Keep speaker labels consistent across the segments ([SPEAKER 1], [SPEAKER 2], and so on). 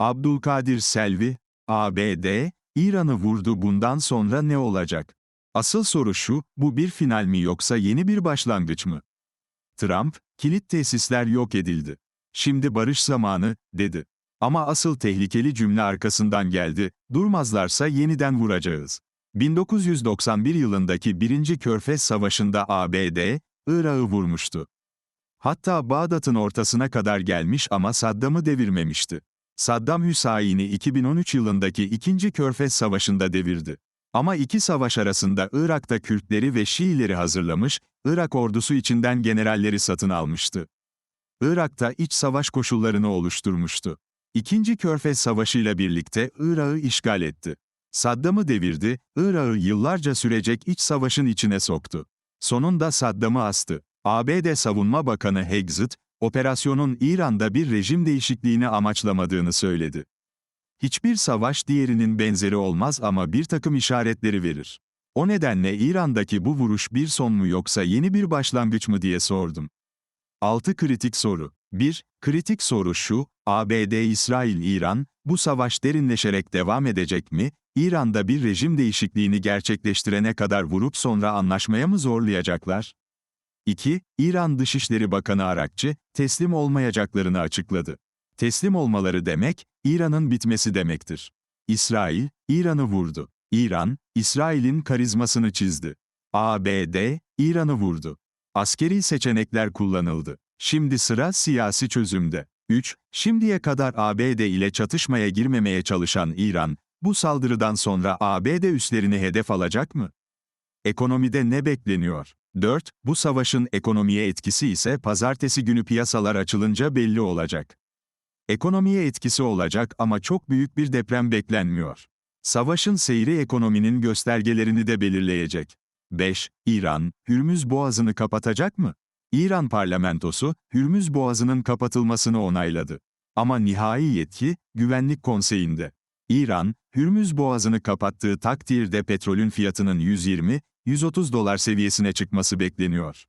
[SPEAKER 1] Abdülkadir Selvi, ABD, İran'ı vurdu bundan sonra ne olacak? Asıl soru şu, bu bir final mi yoksa yeni bir başlangıç mı? Trump, kilit tesisler yok edildi. Şimdi barış zamanı, dedi. Ama asıl tehlikeli cümle arkasından geldi, durmazlarsa yeniden vuracağız. 1991 yılındaki 1. Körfez Savaşı'nda ABD, Irak'ı vurmuştu. Hatta Bağdat'ın ortasına kadar gelmiş ama Saddam'ı devirmemişti. Saddam Hüseyin'i 2013 yılındaki 2. Körfez Savaşı'nda devirdi. Ama iki savaş arasında Irak'ta Kürtleri ve Şiileri hazırlamış, Irak ordusu içinden generalleri satın almıştı. Irak'ta iç savaş koşullarını oluşturmuştu. İkinci Körfez Savaşı ile birlikte Irak'ı işgal etti. Saddam'ı devirdi, Irak'ı yıllarca sürecek iç savaşın içine soktu. Sonunda Saddam'ı astı. ABD Savunma Bakanı Hexet, operasyonun İran'da bir rejim değişikliğini amaçlamadığını söyledi. Hiçbir savaş diğerinin benzeri olmaz ama bir takım işaretleri verir. O nedenle İran'daki bu vuruş bir son mu yoksa yeni bir başlangıç mı diye sordum. 6 kritik soru. 1. Kritik soru şu, ABD, İsrail, İran, bu savaş derinleşerek devam edecek mi? İran'da bir rejim değişikliğini gerçekleştirene kadar vurup sonra anlaşmaya mı zorlayacaklar? 2. İran Dışişleri Bakanı Arakçı, teslim olmayacaklarını açıkladı. Teslim olmaları demek, İran'ın bitmesi demektir. İsrail, İran'ı vurdu. İran, İsrail'in karizmasını çizdi. ABD, İran'ı vurdu. Askeri seçenekler kullanıldı. Şimdi sıra siyasi çözümde. 3. Şimdiye kadar ABD ile çatışmaya girmemeye çalışan İran, bu saldırıdan sonra ABD üslerini hedef alacak mı? Ekonomide ne bekleniyor? 4. Bu savaşın ekonomiye etkisi ise pazartesi günü piyasalar açılınca belli olacak. Ekonomiye etkisi olacak ama çok büyük bir deprem beklenmiyor. Savaşın seyri ekonominin göstergelerini de belirleyecek. 5. İran, Hürmüz Boğazı'nı kapatacak mı? İran parlamentosu, Hürmüz Boğazı'nın kapatılmasını onayladı. Ama nihai yetki, Güvenlik Konseyi'nde. İran, Hürmüz Boğazı'nı kapattığı takdirde petrolün fiyatının 120-130 dolar seviyesine çıkması bekleniyor.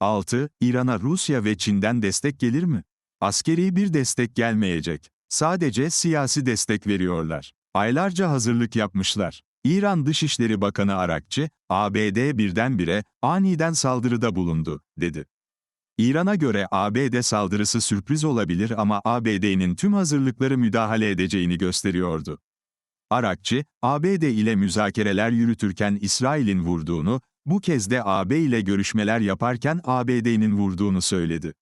[SPEAKER 1] 6. İran'a Rusya ve Çin'den destek gelir mi? Askeri bir destek gelmeyecek. Sadece siyasi destek veriyorlar. Aylarca hazırlık yapmışlar. İran Dışişleri Bakanı Arakçı, ABD birdenbire, aniden saldırıda bulundu, dedi. İran'a göre ABD saldırısı sürpriz olabilir ama ABD'nin tüm hazırlıkları müdahale edeceğini gösteriyordu. Arakçı, ABD ile müzakereler yürütürken İsrail'in vurduğunu, bu kez de AB ile görüşmeler yaparken ABD'nin vurduğunu söyledi.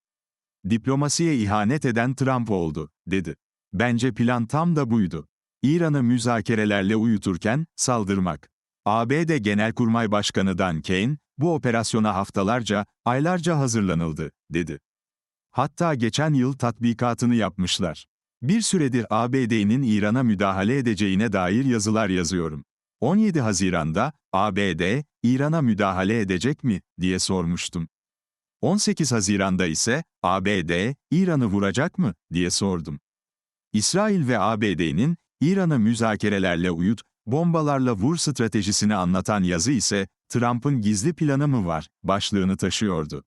[SPEAKER 1] Diplomasiye ihanet eden Trump oldu, dedi. Bence plan tam da buydu. İran'ı müzakerelerle uyuturken, saldırmak. ABD Genelkurmay Başkanı Dan Kane, bu operasyona haftalarca, aylarca hazırlanıldı, dedi. Hatta geçen yıl tatbikatını yapmışlar. Bir süredir ABD'nin İran'a müdahale edeceğine dair yazılar yazıyorum. 17 Haziran'da, ABD, İran'a müdahale edecek mi, diye sormuştum. 18 Haziran'da ise, ABD, İran'ı vuracak mı, diye sordum. İsrail ve ABD'nin, İran'ı müzakerelerle uyut, bombalarla vur stratejisini anlatan yazı ise, Trump'ın gizli planı mı var, başlığını taşıyordu.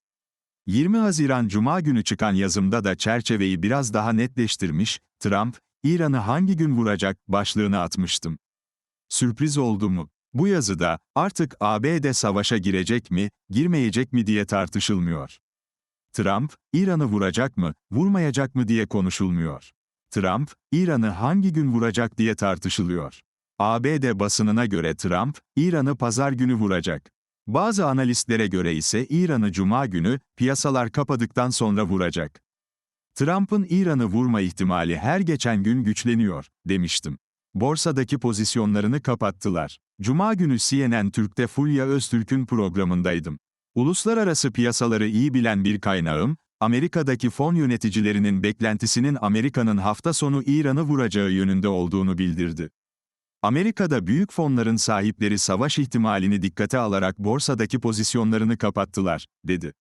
[SPEAKER 1] 20 Haziran Cuma günü çıkan yazımda da çerçeveyi biraz daha netleştirmiş, Trump, İran'ı hangi gün vuracak, başlığını atmıştım. Sürpriz oldu mu? Bu yazıda, artık ABD savaşa girecek mi, girmeyecek mi diye tartışılmıyor. Trump, İran'ı vuracak mı, vurmayacak mı diye konuşulmuyor. Trump, İran'ı hangi gün vuracak diye tartışılıyor. ABD basınına göre Trump, İran'ı pazar günü vuracak. Bazı analistlere göre ise İran'ı cuma günü, piyasalar kapadıktan sonra vuracak. Trump'ın İran'ı vurma ihtimali her geçen gün güçleniyor, demiştim. Borsadaki pozisyonlarını kapattılar. Cuma günü CNN Türk'te Fulya Öztürk'ün programındaydım. Uluslararası piyasaları iyi bilen bir kaynağım, Amerika'daki fon yöneticilerinin beklentisinin Amerika'nın hafta sonu İran'ı vuracağı yönünde olduğunu bildirdi. Amerika'da büyük fonların sahipleri savaş ihtimalini dikkate alarak borsadaki pozisyonlarını kapattılar, dedi.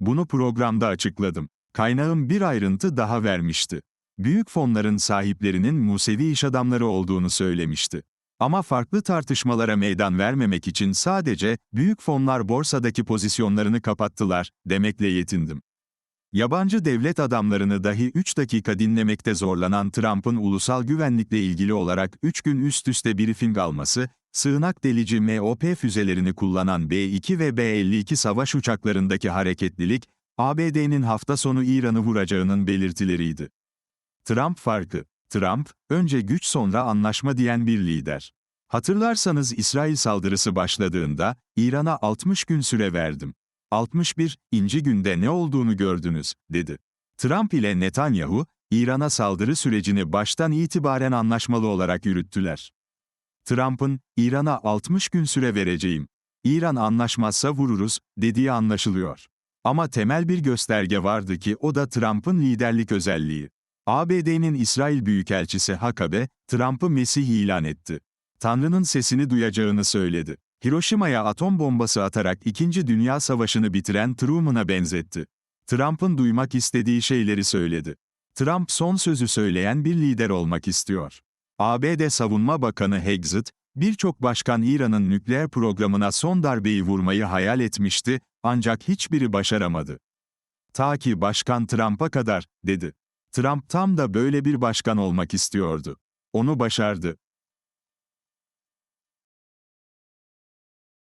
[SPEAKER 1] Bunu programda açıkladım. Kaynağım bir ayrıntı daha vermişti. Büyük fonların sahiplerinin Musevi iş adamları olduğunu söylemişti. Ama farklı tartışmalara meydan vermemek için sadece büyük fonlar borsadaki pozisyonlarını kapattılar demekle yetindim. Yabancı devlet adamlarını dahi 3 dakika dinlemekte zorlanan Trump'ın ulusal güvenlikle ilgili olarak 3 gün üst üste briefing alması, sığınak delici MOP füzelerini kullanan B-2 ve B-52 savaş uçaklarındaki hareketlilik, ABD'nin hafta sonu İran'ı vuracağının belirtileriydi. Trump farkı. Trump, önce güç sonra anlaşma diyen bir lider. Hatırlarsanız İsrail saldırısı başladığında, İran'a 60 gün süre verdim. 61. inci günde ne olduğunu gördünüz, dedi. Trump ile Netanyahu, İran'a saldırı sürecini baştan itibaren anlaşmalı olarak yürüttüler. Trump'ın, İran'a 60 gün süre vereceğim. İran anlaşmazsa vururuz, dediği anlaşılıyor. Ama temel bir gösterge vardı ki o da Trump'ın liderlik özelliği. ABD'nin İsrail Büyükelçisi Hakabe, Trump'ı Mesih ilan etti. Tanrı'nın sesini duyacağını söyledi. Hiroşima'ya atom bombası atarak İkinci Dünya Savaşı'nı bitiren Truman'a benzetti. Trump'ın duymak istediği şeyleri söyledi. Trump son sözü söyleyen bir lider olmak istiyor. ABD Savunma Bakanı Hegseth, birçok başkan İran'ın nükleer programına son darbeyi vurmayı hayal etmişti, ancak hiçbiri başaramadı. Ta ki Başkan Trump'a kadar, dedi. Trump tam da böyle bir başkan olmak istiyordu. Onu başardı.